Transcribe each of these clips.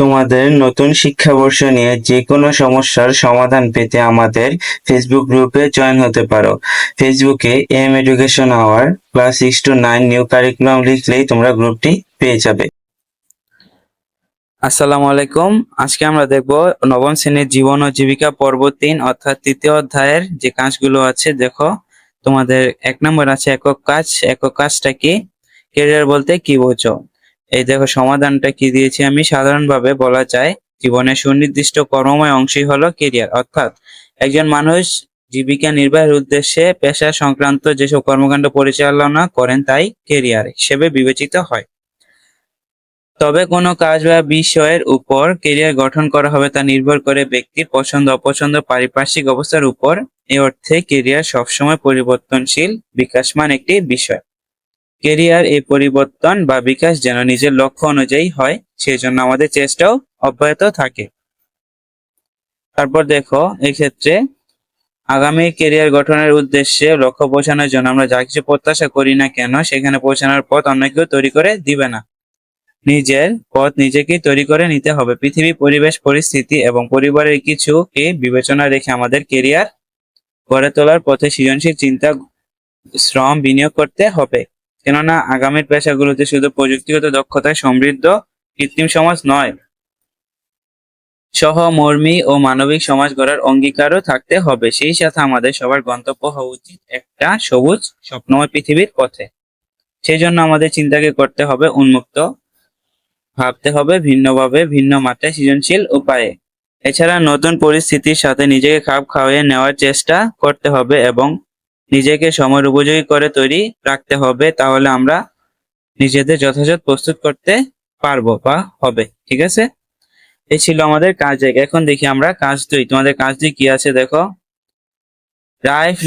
তোমাদের নতুন শিক্ষাবর্ষ নিয়ে যে কোনো সমস্যার সমাধান পেতে আমাদের ফেসবুক গ্রুপে জয়েন হতে পারো। ফেসবুকে M education our class six to nine new curriculum লিখলেই তোমরা গ্রুপটি পেয়ে যাবে। আসসালামু আলাইকুম। আজকে আমরা দেখব নবম শ্রেণির জীবন ও জীবিকা পর্ব তিন, অর্থাৎ তৃতীয় অধ্যায়ের যে কাজগুলো আছে, দেখো। তোমাদের এক নম্বর আছে একক কাজ। একক কাজটা কি? কেরিয়ার বলতে কি বোঝো? এই দেখো সমাধানটা কি দিয়েছি আমি? সাধারণভাবে বলা যায় জীবনের সুনির্দিষ্ট কর্মময় অংশই হলো কেরিয়ার অর্থাৎ একজন মানুষ জীবিকা নির্বাহের উদ্দেশ্যে পেশা সংক্রান্ত যেসব কর্মকাণ্ড পরিচালনা করেন তাই কেরিয়ার হিসেবে বিবেচিত হয়। তবে কোনো কাজ বা বিষয়ের উপর কেরিয়ার গঠন করা হবে তা নির্ভর করে ব্যক্তির পছন্দ, অপছন্দ, পারিপার্শ্বিক অবস্থার উপর। এ অর্থে কেরিয়ার সবসময় পরিবর্তনশীল, বিকাশমান একটি বিষয়। কেরিয়ার এই পরিবর্তন বা বিকাশ যেন নিজের লক্ষ্য অনুযায়ী হয় সেই জন্য আমাদের চেষ্টাও অব্যাহত থাকে। তারপর দেখো এই ক্ষেত্রে আগামী কেরিয়ার গঠনের উদ্দেশ্যে লক্ষ্য পৌঁছানোর জন্য আমরা যা কিছু প্রত্যাশা করি না কেন, সেখানে পৌঁছানোর পথ অন্য কেউ তৈরি করে দিবে না। নিজের পথ নিজেকেই তৈরি করে নিতে হবে। পৃথিবী, পরিবেশ, পরিস্থিতি এবং পরিবারের কিছুকে বিবেচনা রেখে আমাদের কেরিয়ার গড়ে তোলার পথে সৃজনশীল চিন্তা, শ্রম বিনিয়োগ করতে হবে। কেননা আগামীর পেশাগুলোতে শুধু প্রযুক্তিগত দক্ষতায় সমৃদ্ধ কৃত্রিম সমাজ নয়, সহমর্মী ও মানবিক সমাজ গড়ার অঙ্গীকারও থাকতে হবে। সেই সাথে আমাদের সবার গন্তব্য হওয়া উচিত একটা সবুজ, স্বপ্নময় পৃথিবীর পথে। সেই জন্য আমাদের চিন্তাকে করতে হবে, উন্মুক্ত ভাবতে হবে, ভিন্নভাবে, ভিন্ন মাত্রায় সৃজনশীল উপায়ে। এছাড়া নতুন পরিস্থিতির সাথে নিজেকে খাপ খাওয়িয়ে নেওয়ার চেষ্টা করতে হবে এবং নিজেকে সময়ের উপযোগী করে তৈরি রাখতে হবে, তাহলে আমরা নিজেদের যথাযথ প্রস্তুত করতে পারব বা হবে, ঠিক আছে? এই ছিল আমাদের কাজ এক। এখন দেখি আমরা কাজ দুই। তোমাদের কাজ দুই কি আছে দেখো? রাইফ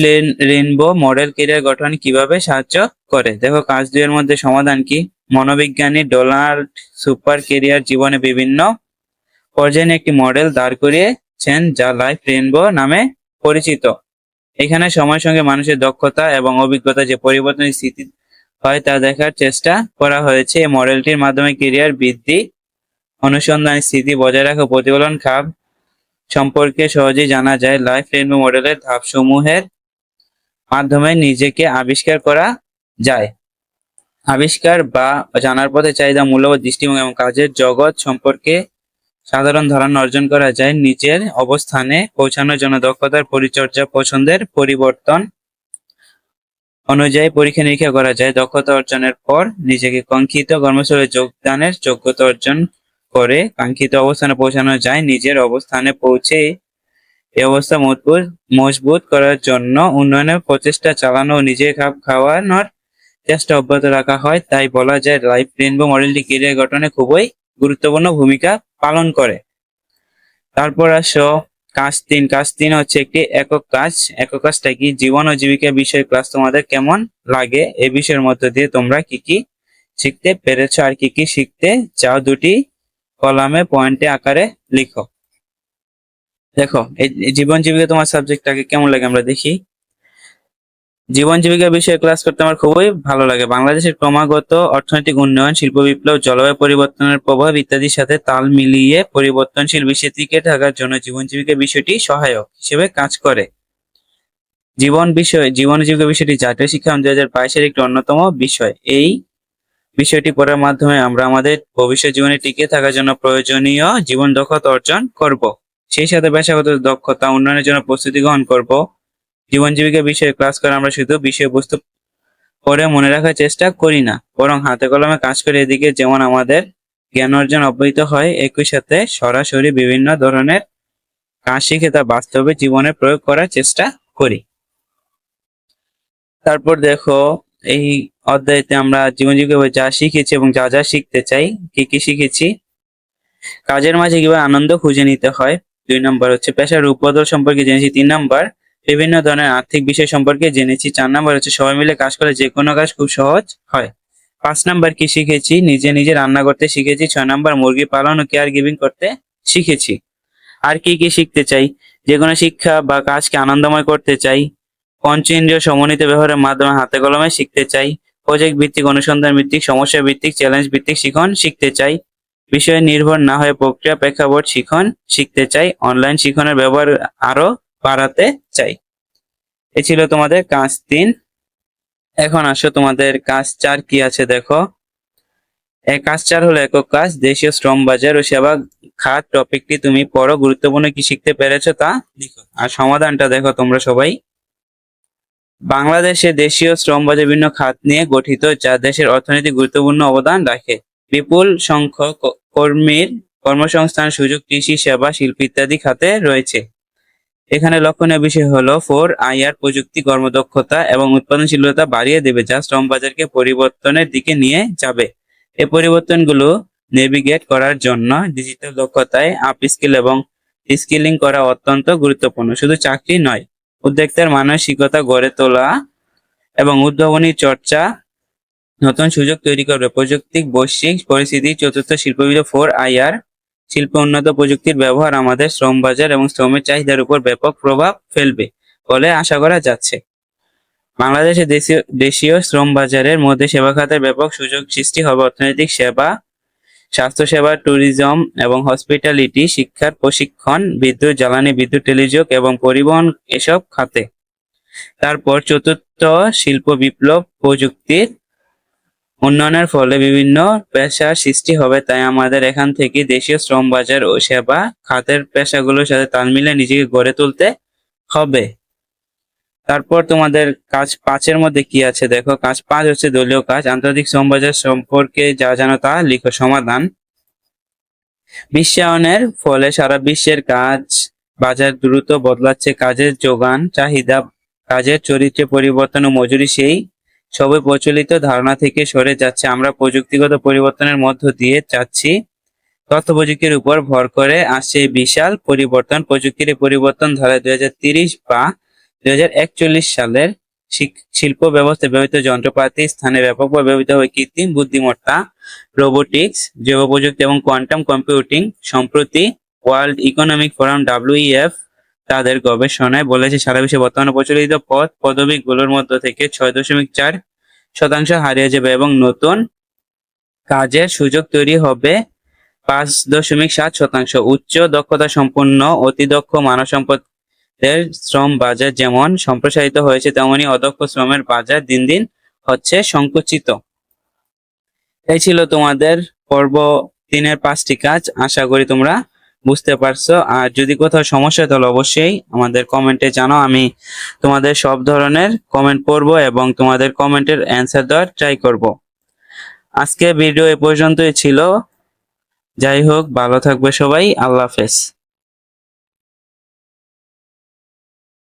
রেনবো মডেল কেরিয়ার গঠন কীভাবে সাহায্য করে? দেখো, কাজ দুইয়ের মধ্যে সমাধান কি? মনোবিজ্ঞানী ডোনাল্ড সুপার কেরিয়ার জীবনে বিভিন্ন পর্যায়ে একটি মডেল দাঁড় করিয়েছেন, যা লাইফ রেনবো নামে পরিচিত। এখানে সময়ের সঙ্গে মানুষের দক্ষতা এবং অভিজ্ঞতা যে পরিবর্তনের স্থিতি হয় তা দেখার চেষ্টা করা হয়েছে। এই মডেলটির মাধ্যমে কেরিয়ার বৃদ্ধি, অনুসন্ধান স্থিতি বজায় রাখা, প্রতিফলন খাপ সম্পর্কে সহজেই জানা যায়। লাইফ রেনবো মডেলের ধাপসমূহের মাধ্যমে নিজেকে আবিষ্কার করা যায়। আবিষ্কার বা জানার পথে চাহিদা মূল্যবোধ দৃষ্টিভঙ্গি এবং কাজের জগৎ সম্পর্কে সাধারণ ধারণা অর্জন করা যায়। নিজের অবস্থানে পৌঁছানোর জন্য দক্ষতার পরিচর্যা, পছন্দের পরিবর্তন অনুযায়ী পরীক্ষা নিরীক্ষা করা যায়। দক্ষতা অর্জনের পর নিজেকে কাঙ্ক্ষিত কর্মস্থলে যোগদানের যোগ্যতা অর্জন করে কাঙ্ক্ষিত অবস্থানে পৌঁছানো যায়। নিজের অবস্থানে পৌঁছে এই অবস্থা মজবুত মজবুত করার জন্য উন্নয়নের প্রচেষ্টা চালানো, নিজের খাপ খাওয়ানোর চেষ্টা অব্যাহত রাখা হয়। তাই বলা যায়, লাইফ রেনবো মডেলটি কেরিয়ার গঠনে খুবই গুরুত্বপূর্ণ ভূমিকা পালন করে। তারপর আসো, কাজ তিন। কাজ তিন হচ্ছে একটি একক কাজ। একক কাজটা কি? জীবন ও জীবিকা বিষয় ক্লাস তোমাদের কেমন লাগে? এ বিষয়ের মধ্য দিয়ে তোমরা কি কি শিখতে পেরেছ? আর কি কি শিখতে চাও? দুটি কলামে পয়েন্টে আকারে লিখো। দেখো, এই এই জীবন জীবিকা তোমার সাবজেক্টটাকে কেমন লাগে আমরা দেখি। জীবন জীবিকা বিষয়ে ক্লাস করতে আমার খুবই ভালো লাগে। বাংলাদেশের ক্রমাগত অর্থনৈতিক উন্নয়ন, শিল্প বিপ্লব, জলবায়ু পরিবর্তনের প্রভাব ইত্যাদির সাথে তাল মিলিয়ে পরিবর্তনশীল বিশ্বে টিকে থাকার জন্য জীবন জীবিকা বিষয়টি সহায়ক হিসেবে কাজ করে। জীবন বিষয়, জীবন জীবিকা বিষয়টি জাতীয় শিক্ষা দুই হাজার বাইশের একটি অন্যতম বিষয়। এই বিষয়টি পড়ার মাধ্যমে আমরা আমাদের ভবিষ্যৎ জীবনে টিকে থাকার জন্য প্রয়োজনীয় জীবন দক্ষতা অর্জন করব। সেই সাথে পেশাগত দক্ষতা উন্নয়নের জন্য প্রস্তুতি গ্রহণ করব। জীবন জীবিকা বিষয়ে ক্লাস করে আমরা শুধু বিষয়বস্তু পড়ে মনে রাখার চেষ্টা করি না, বরং হাতে কলমে কাজ করে এদিকে যেমন আমাদের জ্ঞান অর্জন অব্যাহত হয়, একই সাথে সরাসরি বিভিন্ন ধরনের কাজ শিখে তা বাস্তবে জীবনে প্রয়োগ করার চেষ্টা করি। তারপর দেখো, এই অধ্যায়তে আমরা জীবন জীবিকা যা শিখেছি এবং যা যা শিখতে চাই, কি কি শিখেছি? কাজের মাঝে কীভাবে আনন্দ খুঁজে নিতে হয়? দুই নম্বর হচ্ছে পেশার রূপবদল সম্পর্কে জেনেছি, তিন নম্বর বিভিন্ন ধরনের আর্থিক বিষয় সম্পর্কে জেনেছি। চার নাম্বার হচ্ছে, সবাই মিলে কাজ করে যে কোনো কাজ খুব সহজ হয়। পাঁচ নাম্বার কি শিখেছি? নিজে নিজে রান্না করতে শিখেছি। ছয় নাম্বার, মুরগি পালন ও কেয়ার গিভিং করতে শিখেছি। আর কি কি শিখতে চাই? যে কোনো শিক্ষা বা কাজকে আনন্দময় করতে চাই। পঞ্চ ইন্দ্রিয় সমন্বিত ব্যবহারের মাধ্যমে হাতে কলমে শিখতে চাই। প্রজেক্ট ভিত্তিক অনুসন্ধান ভিত্তিক, সমস্যা ভিত্তিক চ্যালেঞ্জ ভিত্তিক শিখন শিখতে চাই। বিষয়ে নির্ভর না হয়ে প্রক্রিয়া প্রেক্ষাপট শিখন শিখতে চাই। অনলাইন শিখনের ব্যবহার আরও বাড়াতে চাই। এ ছিল তোমাদের কাজ তিন। এখন আসো তোমাদের কাজ চার কি আছে দেখো। এই কাজ চার হলো একক কাজ, দেশীয় শ্রম, বাজার ও সেবা খাত টপিকটি তুমি পড়ো। গুরুত্বপূর্ণ কি শিখতে পেরেছ তা লিখো। আর সমাধানটা দেখো তোমরা সবাই। বাংলাদেশে দেশীয় শ্রম, বাজার বিভিন্ন খাত নিয়ে গঠিত, যা দেশের অর্থনীতি গুরুত্বপূর্ণ অবদান রাখে। বিপুল সংখ্যক কর্মীর কর্মসংস্থান, সুযোগ, কৃষি, সেবা, শিল্প ইত্যাদি খাতে রয়েছে। এখানে লক্ষণীয় বিষয় হলো, ফোর, আইআর প্রযুক্তি, কর্মদক্ষতা এবং উৎপাদনশীলতা বাড়িয়ে দেবে যা শ্রম বাজারকে পরিবর্তনের দিকে নিয়ে যাবে। এই পরিবর্তনগুলো নেভিগেট করার জন্য ডিজিটাল দক্ষতায় আপ স্কিল এবং স্কিলিং করা অত্যন্ত গুরুত্বপূর্ণ। শুধু চাকরি নয়, উদ্যোক্তার মানসিকতা গড়ে তোলা এবং উদ্ভাবনী চর্চা নতুন সুযোগ তৈরি করবে। প্রযুক্তিক, বৈশ্বিক পরিস্থিতি, চতুর্থ শিল্পবিদ্যা ফোর, আইআর শিল্প উন্নত প্রযুক্তির ব্যবহার আমাদের শ্রম বাজার এবং শ্রমের চাহিদার উপর ব্যাপক প্রভাব ফেলবে বলে আশা করা যাচ্ছে। বাংলাদেশে দেশীয় দেশীয় শ্রম বাজারের মধ্যে সেবা খাতের ব্যাপক সুযোগ সৃষ্টি হবে অর্থনৈতিক সেবা, স্বাস্থ্যসেবা, ট্যুরিজম এবং হসপিটালিটি, শিক্ষার প্রশিক্ষণ, বিদ্যুৎ, জ্বালানি বিদ্যুৎ, টেলিযোগ এবং পরিবহন এসব খাতে। তারপর চতুর্থ শিল্প বিপ্লব প্রযুক্তির উন্নয়নের ফলে বিভিন্ন পেশার সৃষ্টি হবে, তাই আমাদের এখান থেকে দেশীয় শ্রম বাজার ও সেবা খাতের পেশাগুলোর সাথে তাল মিলিয়ে নিজেকে গড়ে তুলতে হবে। তারপর তোমাদের কাজ পাঁচের মধ্যে কি আছে দেখো, কাজ পাঁচ হচ্ছে দলীয় কাজ, আন্তর্জাতিক শ্রম বাজার সম্পর্কে যা জানো তা লিখো, সমাধান। বিশ্বায়নের ফলে সারা বিশ্বের কাজ বাজার দ্রুত বদলাচ্ছে, কাজের যোগান, চাহিদা, কাজের চরিত্রে পরিবর্তন ও মজুরি সেই সবই প্রচলিত ধারণা থেকে সরে যাচ্ছে। আমরা প্রযুক্তিগত পরিবর্তনের মধ্য দিয়ে যাচ্ছি। তথ্য প্রযুক্তির উপর ভর করে আসছে বিশাল পরিবর্তন। প্রযুক্তির পরিবর্তন ধরে দুই বা দুই হাজার একচল্লিশ সালের শিল্প ব্যবস্থা ব্যবহৃত যন্ত্রপাতি, স্থানে ব্যাপকভাবে ব্যবহৃত হবে কৃত্রিম বুদ্ধিমত্তা, রোবোটিক্স, জৈব প্রযুক্তি এবং কোয়ান্টাম কম্পিউটিং সম্প্রতি ওয়ার্ল্ড ইকোনমিক ফোরাম ডাব্লিউইএফ তাদের গবেষণায় বলেছে, সারা বিশ্বে বর্তমানে প্রচলিত পদ পদবীগুলোর মধ্য থেকে ছয় দশমিক চার শতাংশ হারিয়ে যাবে এবং নতুন কাজের সুযোগ তৈরি হবে পাঁচ দশমিক সাত শতাংশ। উচ্চ দক্ষতা সম্পন্ন, অতি দক্ষ মানব সম্পদের শ্রম বাজার যেমন সম্প্রসারিত হয়েছে, তেমনি অদক্ষ শ্রমের বাজার দিন দিন হচ্ছে সংকুচিত। এই ছিল তোমাদের পর্ব তিনের পাঁচটি কাজ। আশা করি তোমরা বুঝতে পারছ? আর যদি কোথাও সমস্যা হয়, তাহলে অবশ্যই আমাদের কমেন্টে জানাও। আমি তোমাদের সব ধরনের কমেন্ট পড়ব এবং তোমাদের কমেন্টের অ্যান্সার দেওয়ার ট্রাই করব। আজকে ভিডিও এ পর্যন্তই ছিল। যাই হোক, ভালো থাকবে সবাই। আল্লাহ হাফেজ।